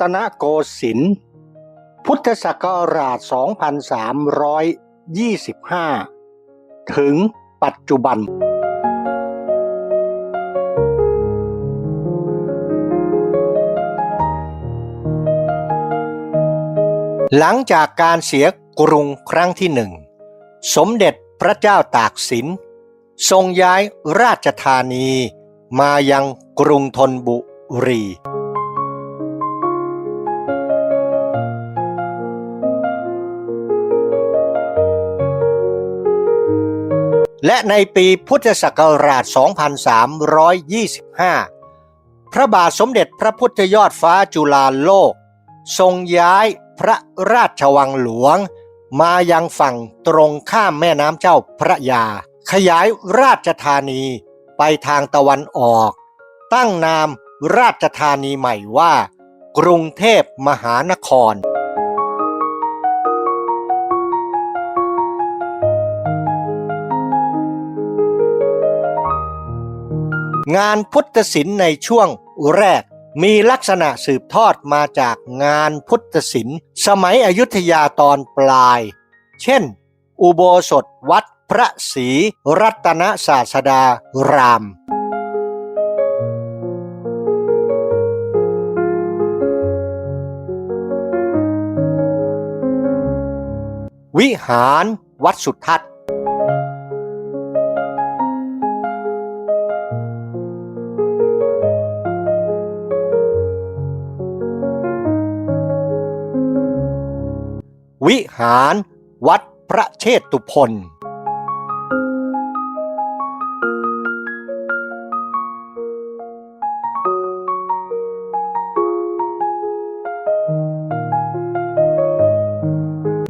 ตนโกสินทร์พุทธศักราช 2325 ถึงปัจจุบัน หลังจากการเสียกรุงครั้งที่หนึ่ง สมเด็จพระเจ้าตากสิน ทรงย้ายราชธานีมายังกรุงธนบุรี และในปีพุทธศักราช 2325 พระบาทสมเด็จพระพุทธยอดฟ้าจุฬาโลก ทรงย้ายพระราชวังหลวง มายังฝั่งตรงข้ามแม่น้ำเจ้าพระยา ขยายราชธานีไปทางตะวันออก ตั้งนามราชธานีใหม่ว่า กรุงเทพมหานคร งานพุทธศิลป์ในช่วงแรก มีลักษณะสืบทอดมาจากงานพุทธศิลป์ สมัยอยุธยาตอนปลาย เช่น อุโบสถวัดพระศรีรัตนศาสดาราม วิหารวัดสุทัศน์ วิหารวัดพระเชตุพน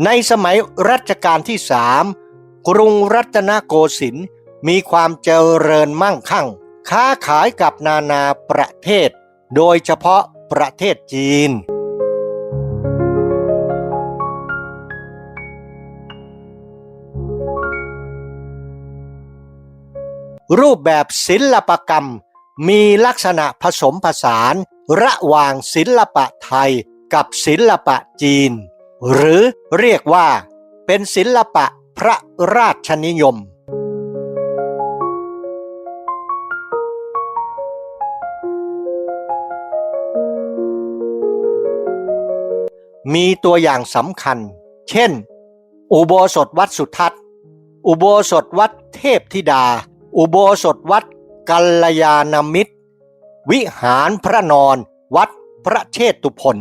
ในสมัยรัชกาลที่สามกรุงรัตนโกสินทร์มีความเจริญมั่งคั่ง ค้าขายกับนานาประเทศ โดยเฉพาะประเทศจีน รูปแบบศิลปกรรม มีลักษณะผสมผสาน ระหว่างศิลปะไทยกับศิลปะจีน หรือเรียกว่า เป็นศิลปะพระราชนิยม มีตัวอย่างสำคัญ เช่น อุโบสถวัดสุทัศน์ อุโบสถวัดเทพธิดา อุโบสถวัดกัลยาณมิตร วิหารพระนอน วัดพระเชตุพน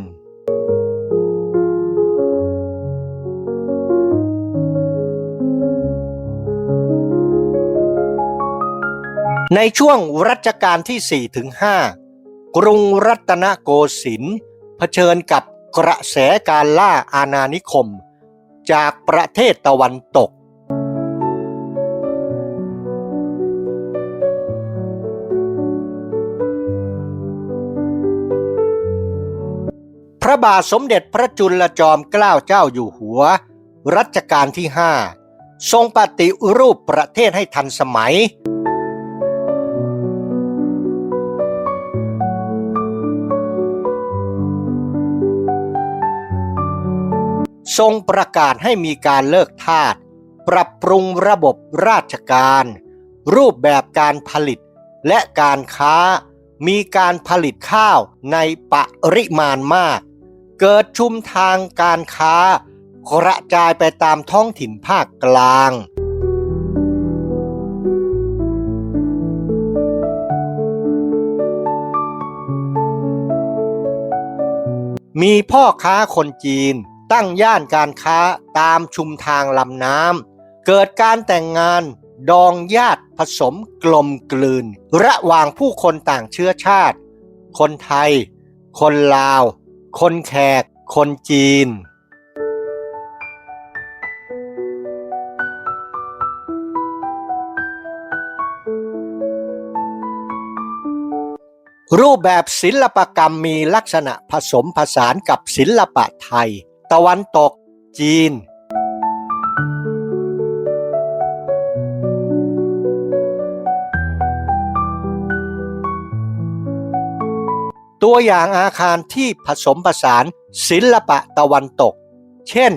ในช่วงรัชกาลที่4ถึง5กรุงรัตนโกสินทร์เผชิญกับกระแสการล่าอาณานิคม จากประเทศตะวันตก ระบาทสมเด็จพระจุลจอมเกล้าเจ้าอยู่หัว รัชกาลที่ 5 ทรงปฏิรูปประเทศให้ทันสมัย ทรงประกาศให้มีการเลิกทาสปรับปรุงระบบราชการ รูปแบบการผลิตและการค้ามีการผลิตข้าวในปริมาณมาก เกิดชุมทางการค้ากระจายไปตามท้องถิ่นภาคกลาง มีพ่อค้าคนจีนตั้งย่านการค้าตามชุมทางลำน้ำ เกิดการแต่งงานดองญาติผสมกลมกลืน ระหว่างผู้คนต่างเชื้อชาติ คนไทย คนลาว คนแขก คนจีน รูปแบบศิลปกรรมมีลักษณะผสมผสานกับศิลปะไทย ตะวันตก จีน ตัวอย่างอาคารที่ผสมผสานศิลปะตะวันตก เช่น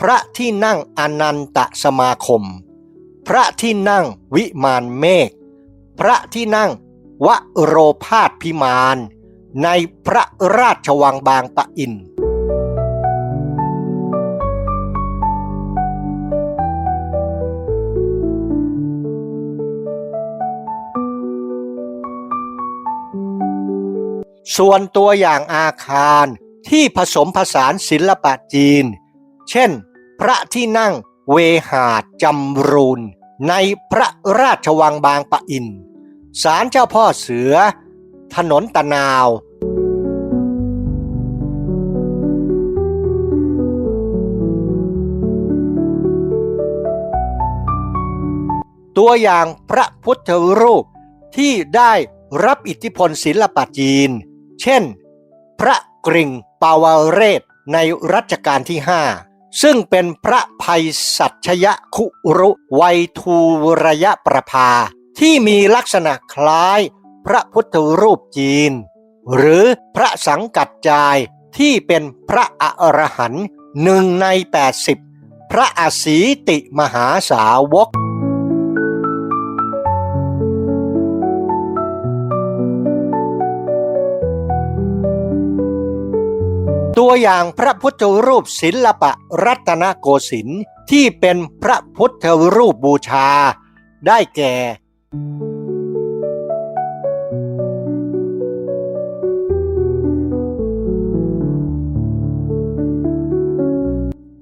พระที่นั่งอนันตสมาคม พระที่นั่งวิมานเมฆ พระที่นั่งวโรพาสพิมาน ในพระราชวังบางปะอิน ส่วนตัวอย่างอาคารที่ผสมผสานศิลปะจีน เช่น พระที่นั่งเวหาดจำรูนในพระราชวังบางปะอินศาลเจ้าพ่อเสือ ถนนตะนาว ตัวอย่างพระพุทธรูปที่ได้รับอิทธิพลศิลปะจีน เช่น พระกริ่งปาวเรศในรัชกาลที่ 5 ซึ่งเป็นพระภัยสัชยคุรุไวยทูรยประภา ที่มีลักษณะคล้ายพระพุทธรูปจีน หรือพระสังกัดจายที่เป็นพระอรหันต์หนึ่งใน 80 พระอสีติมหาสาวก ตัวอย่างพระพุทธรูปศิลปะรัตนโกสินทร์ที่เป็นพระพุทธรูปบูชา ได้แก่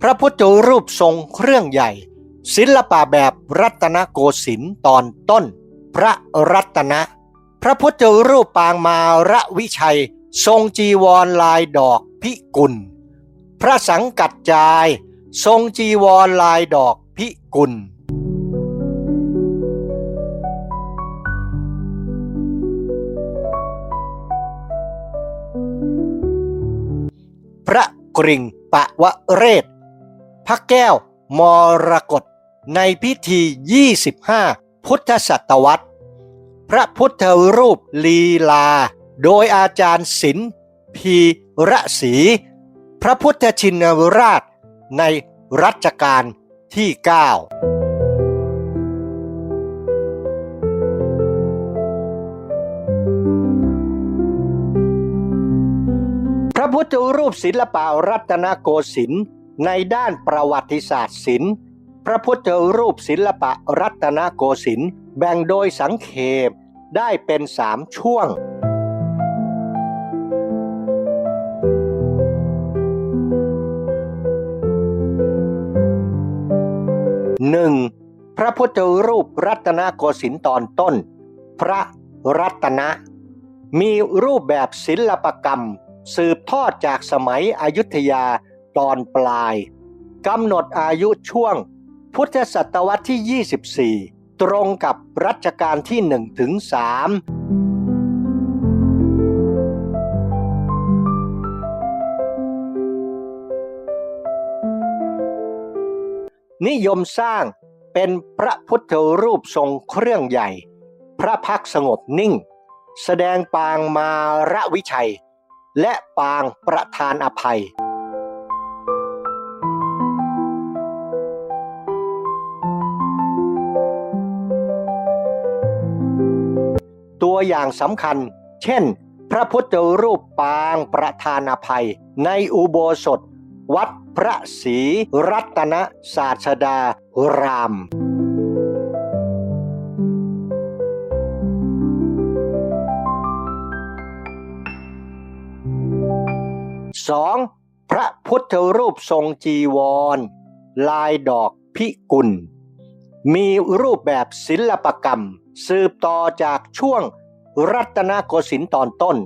พระพุทธรูปทรงเครื่องใหญ่ ศิลปะแบบรัตนโกสินทร์ตอนต้น พระรัตนะ พระพุทธรูปปางมาระวิชัย ทรงจีวรลายดอก พิกุล พระสังกัดจาย ทรงจีวรลายดอกพิกุล พระกริ่งปะวะเรศ พระแก้วมรกตในพิธี 25 พุทธศตวรรษ พระพุทธรูปลีลา โดยอาจารย์ศิลป์พี ระศรีพระพุทธชินราชในรัชกาลที่9พระพุทธรูปศิลปะรัตนโกสินทร์ในด้านประวัติศาสตร์ศิลป์ พระพุทธรูปศิลปะรัตนโกสินทร์แบ่งโดยสังเขปได้เป็นสามช่วง 1. พระพุทธรูปรัตนโกสินทร์ตอนต้น พระรัตนะ มีรูปแบบศิลปกรรม สืบทอดจากสมัยอยุธยาตอนปลายกำหนดอายุช่วง พุทธศตวรรษที่ 24 ตรงกับรัชกาลที่ 1 ถึง 3 นิยมสร้างเป็นพระพุทธรูปทรงเครื่องใหญ่ พระพักสงบนิ่ง แสดงปางมาระวิชัย และปางประธานอภัย ตัวอย่างสำคัญ เช่น พระพุทธรูปปางประธานอภัย ในอุโบสถ วัด พระศรีรัตนศาสดาราม 2. พระพุทธรูปทรงจีวร ลายดอกพิกุล มีรูปแบบศิลปกรรม สืบต่อจากช่วงรัตนโกสินทร์ตอนต้น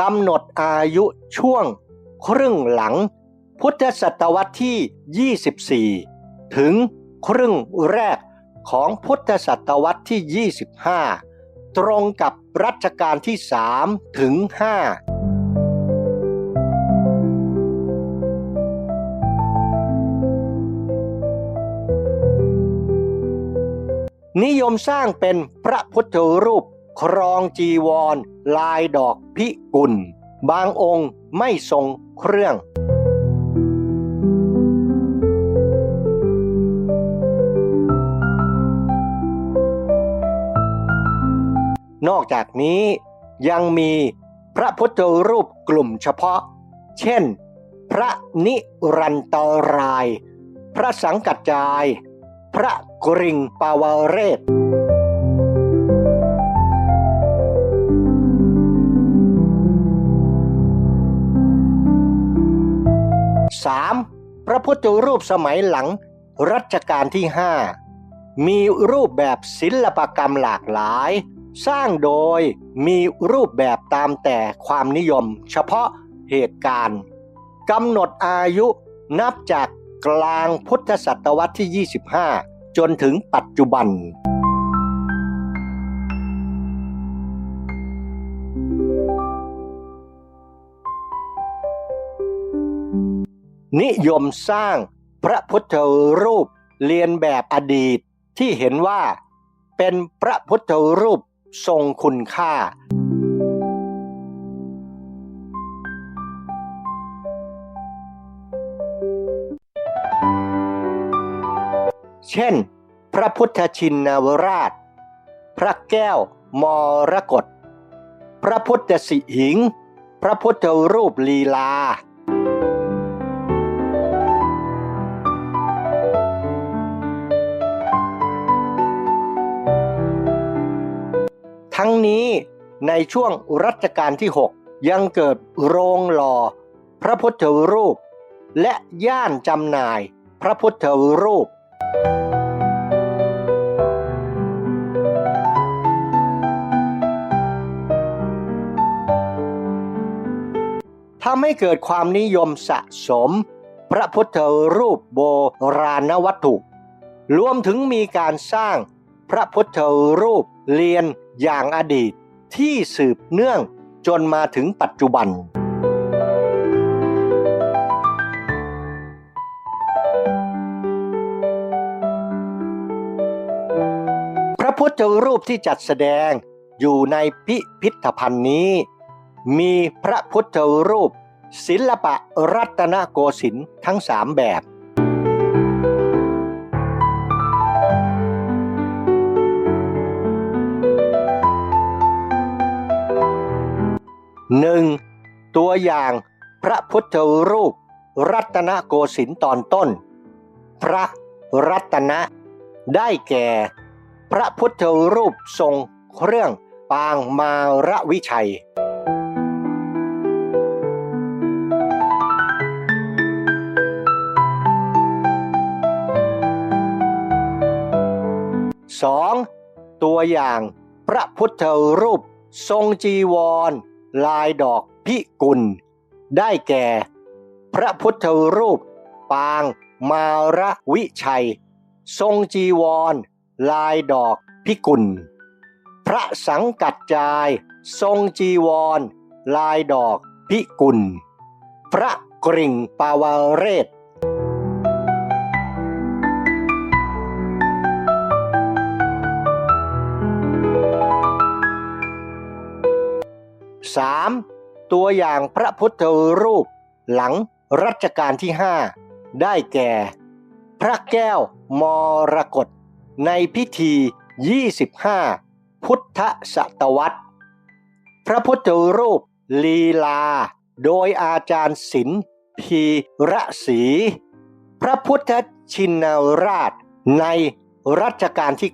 กำหนดอายุช่วงครึ่งหลัง พุทธศตวรรษที่ 24 ถึงครึ่งแรกของพุทธศตวรรษที่ 25 ตรงกับรัชกาลที่ 3 ถึง 5นิยมสร้างเป็นพระพุทธรูปครองจีวร ลายดอกพิกุล บางองค์ไม่ทรงเครื่อง นอกจากนี้ยังมีพระพุทธรูปกลุ่มเฉพาะ เช่น พระนิรันตราย พระสังกัจจาย พระกริงปาวเรศ 3. พระพุทธรูปสมัยหลังรัชกาลที่5มีรูปแบบศิลปกรรมหลากหลาย สร้างโดยมีรูปแบบตามแต่ความนิยม เฉพาะเหตุการณ์กำหนดอายุนับจากกลางพุทธศตวรรษที่ 25 จนถึงปัจจุบัน นิยมสร้างพระพุทธรูปเรียนแบบอดีตที่เห็นว่าเป็นพระพุทธรูป ทรงคุณค่า เช่น พระพุทธชินวราช พระแก้วมรกตพระพุทธสิหิง พระพุทธรูปลีลา ทั้งนี้ในช่วงรัชกาลที่ 6 ยังเกิดโรงหล่อ พระพุทธรูป และย่านจำหน่ายพระพุทธรูป ทำให้เกิดความนิยมสะสม พระพุทธรูปโบราณวัตถุ รวมถึงมีการสร้างพระพุทธรูปเรียน อย่างอดีตที่สืบเนื่องจนมาถึงปัจจุบัน พระพุทธรูปที่จัดแสดงอยู่ในพิพิธภัณฑ์นี้ มีพระพุทธรูป ศิลปะรัตนโกสินทร์ทั้งสามแบบ หนึ่งตัวอย่างพระพุทธรูป รัตนโกสินทร์ตอนต้น พระรัตนะ ได้แก่ พระพุทธรูปทรงเครื่องปางมาระวิชัยสองตัวอย่างพระพุทธรูป ทรงจีวร ลายดอกพิกุล ได้แก่ พระพุทธรูป ปางมาระวิชัย ทรงจีวร ลายดอกพิกุล พระสังกัดจาย ทรงจีวร ลายดอกพิกุล พระกริ่งปาวเรศ 3. ตัวอย่างพระพุทธรูป หลังรัชกาลที่ 5 ได้แก่ พระแก้วมรกตในพิธี 25 พุทธศตวรรษ พระพุทธรูปลีลา โดยอาจารย์ศิลป์พีระศรีพระพุทธชินราชในรัชกาลที่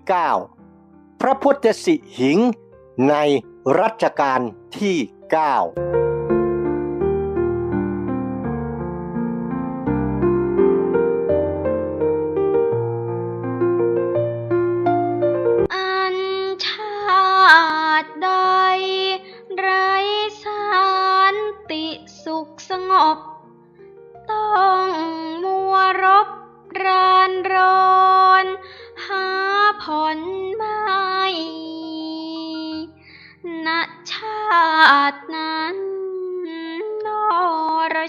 9 พระพุทธสิหิงใน รัชกาลที่ 9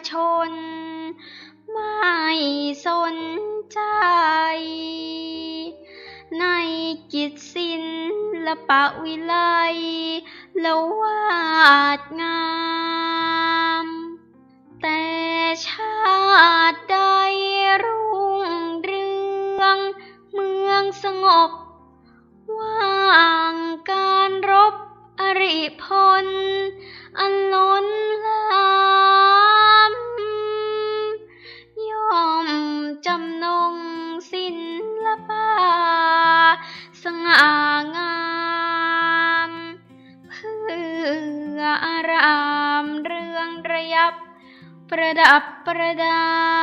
ชน ไม่สนใจ ในกิจศิลปะวิไลละวาดงาม แต่ชาติใดรุ่งเรือง เมืองสงบ ว่างการรบอริพลอันล้น ออ